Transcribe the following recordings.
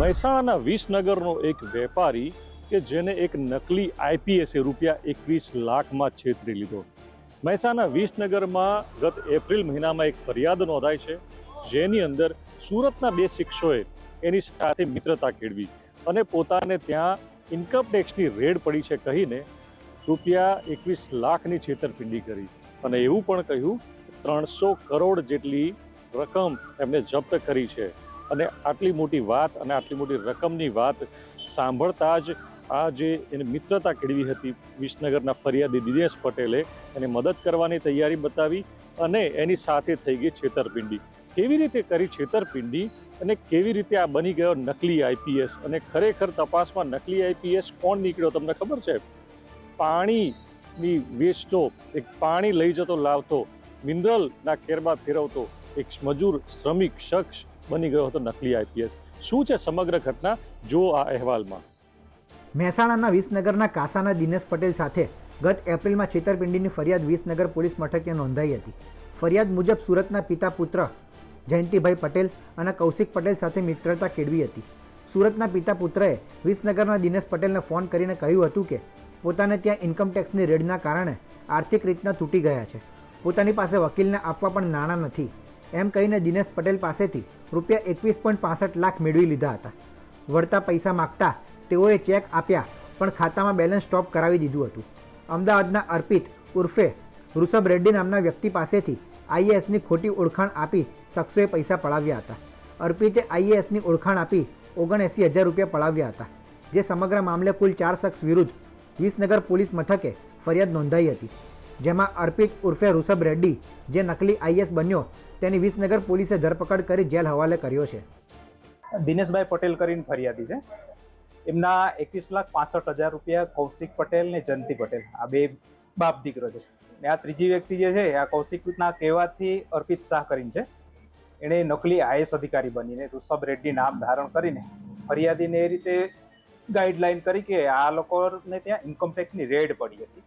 મહેસાણાના વિસનગરનો એક વેપારી કે જેને એક નકલી આઈપીએસે રૂપિયા એકવીસ લાખમાં છેતરી લીધો. મહેસાણા વિસનગરમાં ગત એપ્રિલ મહિનામાં એક ફરિયાદ નોંધાઈ છે, જેની અંદર સુરતના બે શિક્ષકોએ એની સાથે મિત્રતા કેળવી અને પોતાને ત્યાં ઇન્કમટેક્સની રેડ પડી છે કહીને રૂપિયા એકવીસ લાખની છેતરપિંડી કરી અને એવું પણ કહ્યું, ત્રણસો કરોડ જેટલી રકમ એમને જપ્ત કરી છે. અને આટલી મોટી વાત અને આટલી મોટી રકમની વાત સાંભળતા જ આ જે એને મિત્રતા કેળવી હતી વિસનગરના ફરિયાદી દિનેશ પટેલે એને મદદ કરવાની તૈયારી બતાવી અને એની સાથે થઈ ગઈ છેતરપિંડી. કેવી રીતે કરી છેતરપિંડી અને કેવી રીતે આ બની ગયો નકલી આઈપીએસ અને ખરેખર તપાસમાં નકલી આઈપીએસ કોણ નીકળ્યો તમને ખબર છે? પાણીની વેચતો, એક પાણી લઈ જતો, લાવતો, મિનરલના કેરમાં ફેરવતો એક મજૂર, શ્રમિક, શખ્સ બની ગયો હતો નકલી આઈપીએસ. શું છે સમગ્ર ઘટના? જો આ અહેવાલમાં. મહેસાણાના વિસનગરના કાસાના દિનેશ પટેલ સાથે ગત એપ્રિલમાં છેતરપિંડીની ફરિયાદ વિસનગર પોલીસ મથકે નોંધાઈ હતી. ફરિયાદ મુજબ સુરતના પિતા પુત્ર જયંતિભાઈ પટેલ અને કૌશિક પટેલ સાથે મિત્રતા કેળવી હતી. સુરતના પિતા પુત્રએ વિસનગરના દિનેશ પટેલને ફોન કરીને કહ્યું હતું કે, પોતાને ત્યાં ઇન્કમટેક્સની રેડના કારણે આર્થિક રીતના તૂટી ગયા છે. પોતાની પાસે વકીલને આપવા પણ નાણાં નથી. એમ કહીને દિનેશ પટેલ પાસેથી રૂપિયા એકવીસ પોઈન્ટ પાસઠ લાખ મેળવી લીધા હતા. વળતા પૈસા માગતા તેઓએ ચેક આપ્યા, પણ ખાતામાં બેલેન્સ સ્ટોપ કરાવી દીધું હતું. અમદાવાદના અર્પિત ઉર્ફે ઋષભ રેડ્ડી નામના વ્યક્તિ પાસેથી આઈએએસની ખોટી ઓળખાણ આપી શખ્સોએ પૈસા પડાવ્યા હતા. અર્પિતે આઈએએસની ઓળખાણ આપી ઓગણએંસી હજાર રૂપિયા પડાવ્યા હતા, જે સમગ્ર મામલે કુલ ચાર શખ્સ વિરુદ્ધ વિસનગર પોલીસ મથકે ફરિયાદ નોંધાઈ હતી. જેમાં અર્પિત ઉર્ફે ઋષભ રેડ્ડી, જે નકલી આઈએસ બન્યો, તેની વિસનગર પોલીસે ધરપકડ કરી જેલ હવાલે કર્યો છે. દિનેશભાઈ પટેલ કરીને ફરિયાદી છે. એમના એકવીસ લાખ પાસઠ હજાર રૂપિયા કૌશિક પટેલ ને જયંતિ પટેલ. આ બે બાપ દીકરો છે. ને આ ત્રીજી વ્યક્તિ જે છે, આ કૌશિકના કહેવાથી અર્પિત શાહ કરીને છે. એણે નકલી આઈએસ અધિકારી બનીને ઋષભ રેડ્ડી નામ ધારણ કરીને ફરિયાદીને એ રીતે ગાઈડલાઈન કરી કે આ લોકોને ત્યાં ઇન્કમટેક્સની રેડ પડી હતી.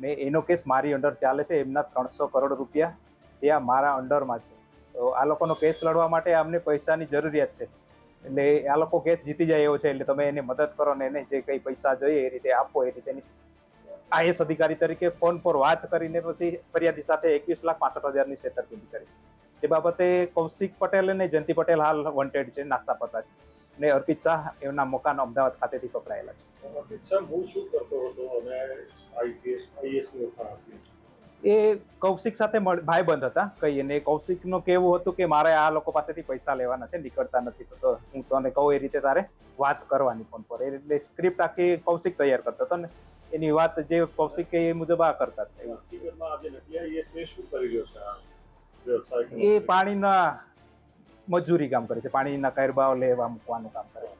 ને એનો કેસ મારી અંડર ચાલે છે, એમના ત્રણસો કરોડ રૂપિયા ત્યાં મારા અંડરમાં છે. તો આ લોકોનો કેસ લડવા માટે અમને પૈસાની જરૂરિયાત છે. એટલે આ લોકો કેસ જીતી જાય એવો છે, એટલે તમે એને મદદ કરો ને એને જે કંઈ પૈસા જોઈએ એ રીતે આપો, એ રીતે આઈએસ અધિકારી તરીકે ફોન પર વાત કરીને પછી ફરિયાદી સાથે એકવીસ લાખ પાસઠ હજારની છેતરપિંડી કરી છે. તે બાબતે કૌશિક પટેલ અને જયંતિ પટેલ હાલ વોન્ટેડ છે, નાસ્તા પતા છે. ને અર્પિત શાહ એમના મકાન અમદાવાદ ખાતેથી પકડાયેલા છે. હું શું કરતો હતો અને આઈપીએસ આઈએસની એ કૌશિક સાથે ભાઈ ભાઈબંધ હતા કહીએ ને કૌશિકનું કેવું હતું કે મારે આ લોકો પાસેથી પૈસા લેવાના છે નીકળતા નથી તો- હું તને કહું એ રીતે તારે વાત કરવાની ફોન પર. એટલે સ્ક્રિપ્ટ આખી કૌશિક તૈયાર કરતો હતો ને એની વાત જે કૌશિક કે એ મુજબ આ કરતા એ પાણીના મજૂરી કામ કરે છે પાણીના કરબાઓ લેવા મૂકવાનું કામ કરે છે.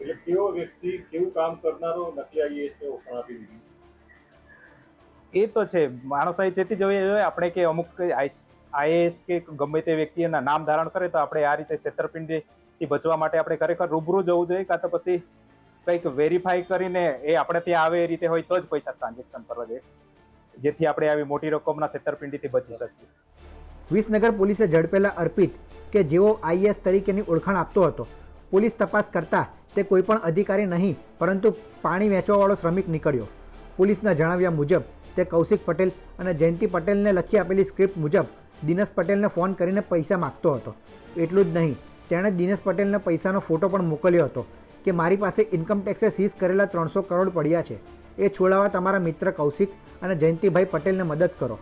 એટલે કેવો વ્યક્તિ કેવું કામ કરનારો નકલી આઈએસ ને ઓળખાણ આપી દીધી? એ તો છે માણસાઈ ચેતી જવી જોઈએ આપણે કે અમુક આઈએએસ કે ગમે તે વ્યક્તિ એના નામ ધારણ કરે તો આપણે આ રીતે છેતરપિંડીથી બચવા માટે આપણે ખરેખર રૂબરૂ જવું જોઈએ કાં તો પછી કંઈક વેરીફાઈ કરીને એ આપણે ત્યાં આવે એ રીતે હોય તો જ પૈસા ટ્રાન્ઝેક્શન કરવા જોઈએ જેથી આપણે આવી મોટી રકમના છેતરપિંડીથી બચી શકીએ. વિસનગર પોલીસે ઝડપેલા અર્પિત કે જેઓ આઈએસ તરીકેની ઓળખાણ આપતો હતો. પોલીસ તપાસ કરતા તે કોઈપણ અધિકારી નહીં, પરંતુ પાણી વેચવાવાળો શ્રમિક નીકળ્યો. પોલીસના જણાવ્યા મુજબ, તે કૌશિક પટેલ અને જયંતિ પટેલને લખી આપેલી સ્ક્રિપ્ટ મુજબ દિનેશ પટેલને ફોન કરીને પૈસા માગતો હતો. એટલું જ નહીં, તેણે દિનેશ પટેલને પૈસાનો ફોટો પણ મોકલ્યો હતો કે મારી પાસે ઇન્કમ ટેક્સે સીઝ કરેલા ત્રણસો કરોડ પડ્યા છે. એ છોડાવવા તમારા મિત્ર કૌશિક અને જયંતિભાઈ પટેલને મદદ કરો.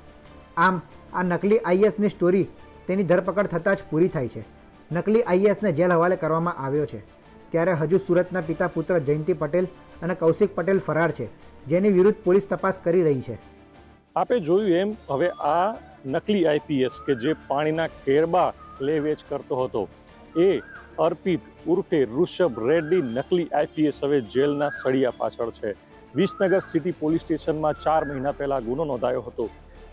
આમ, આ નકલી આઈએસની સ્ટોરી તેની ધરપકડ થતાં જ પૂરી થાય છે. નકલી આઈએસને જેલ હવાલે કરવામાં આવ્યો છે. ત્યારે હજુ સુરતના પિતા પુત્ર જયંતિ પટેલ અને કૌશિક પટેલ ફરાર છે, જેની વિરુદ્ધ પોલીસ તપાસ કરી રહી છે. આપે જોયું એમ, હવે આ નકલી આઈપીએસ કે જે પાણીના કેરબા લે વેચ કરતો હતો, એ અર્પિત ઉર્ફે ઋષભ રેડ્ડી નકલી આઈપીએસ હવે જેલના સળિયા પાછળ છે. વિસનગર સિટી પોલીસ સ્ટેશનમાં ચાર મહિના પહેલા ગુનો નોંધાયો હતો.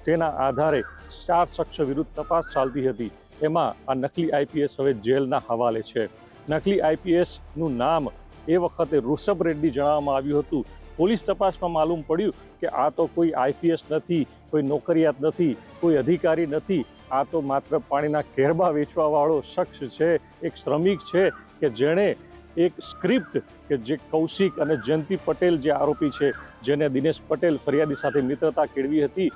તેના આધારે ચાર શખ્સ વિરુદ્ધ તપાસ ચાલતી હતી. એમાં આ નકલી આઈપીએસ હવે જેલના હવાલે છે. નકલી આઈપીએસનું નામ એ વખતે ઋષભ રેડ્ડી જણાવવામાં આવ્યું હતું. પોલીસ તપાસમાં માલુમ પડ્યું કે આ તો કોઈ આઈપીએસ નથી, કોઈ નોકરિયાત નથી, કોઈ અધિકારી નથી. આ તો માત્ર પાણીના કેરબા વેચવાવાળો શખ્સ છે, એક શ્રમિક છે કે જેણે એક સ્ક્રિપ્ટ કે જે કૌશિક અને જયંતિ પટેલ જે આરોપી છે, જેને દિનેશ પટેલ ફરિયાદી સાથે મિત્રતા કેળવી હતી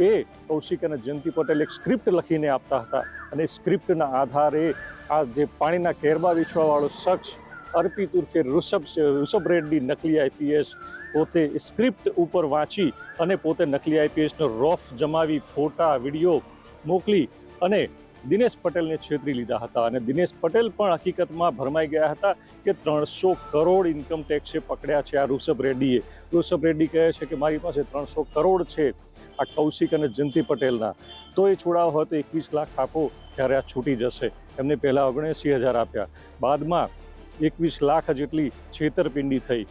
એ કૌશિક અને જયંતિ પટેલ એક સ્ક્રિપ્ટ લખીને આપતા હતા. અને સ્ક્રિપ્ટના આધારે આ જે પાણીના કેરબા વેચવાવાળો શખ્સ અર્પિત ઉર્ફે ઋષભ ઋષભ રેડ્ડી નકલી આઈપીએસ પોતે સ્ક્રિપ્ટ ઉપર વાંચી અને પોતે નકલી આઈપીએસનો રોફ જમાવી, ફોટા, વીડિયો મોકલી અને દિનેશ પટેલને છેતરી લીધા હતા. અને દિનેશ પટેલ પણ હકીકતમાં ભરમાઈ ગયા હતા કે ત્રણસો કરોડ ઇન્કમ ટેક્સે પકડ્યા છે આ ઋષભ રેડ્ડીએ. ઋષભ રેડ્ડી કહે છે કે મારી પાસે ત્રણસો કરોડ છે. આ કૌશિક અને જયંતિ પટેલના. તો એ છોડાવ હોય તો એકવીસ લાખ આપો ત્યારે આ છૂટી જશે. એમને પહેલાં ઓગણએંસી હજાર આપ્યા. બાદમાં એકવીસ લાખ જેટલી છેતરપિંડી થઈ.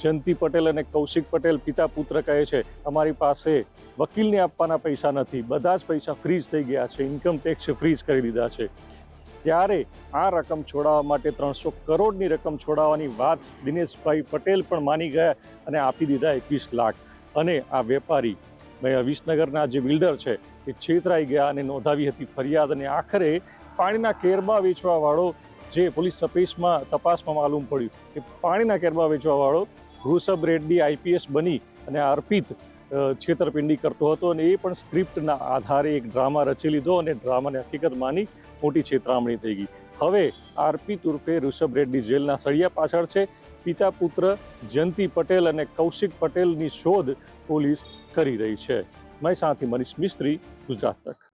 જયંતિ પટેલ અને કૌશિક પટેલ પિતા પુત્ર કહે છે, અમારી પાસે વકીલને આપવાના પૈસા નથી. બધા જ પૈસા ફ્રીઝ થઈ ગયા છે. ઇન્કમ ટેક્સ ફ્રીઝ કરી દીધા છે. ત્યારે આ રકમ છોડાવવા માટે ત્રણસો કરોડની રકમ છોડાવવાની વાત દિનેશભાઈ પટેલ પણ માની ગયા અને આપી દીધા એકવીસ લાખ. અને આ વેપારી ભાઈ વિસનગરના જે બિલ્ડર છે, એ છેતરાઈ ગયા અને નોંધાવી હતી ફરિયાદ અને આખરે પાણીના કેરમાં વેચવાવાળો જે પોલીસ સપેસમાં તપાસમાં માલુમ પડ્યું કે પાણીના કેરમાં વેચવાવાળો ઋષભ રેડ્ડી આઈપીએસ બની અને અર્પિત છેતરપિંડી કરતો હતો અને એ પણ સ્ક્રિપ્ટના આધારે એક ડ્રામા રચી લીધો અને ડ્રામાને હકીકત માની મોટી છેતરામણી થઈ ગઈ. હવે આરપી તુર્ફે ઋષભ રેડ્ડી જેલના સળિયા પાછળ છે. પિતા પુત્ર જયંતિ પટેલ અને કૌશિક પટેલની શોધ પોલીસ કરી રહી છે. મહેસાણાથી મનીષ મિસ્ત્રી, ગુજરાત તક.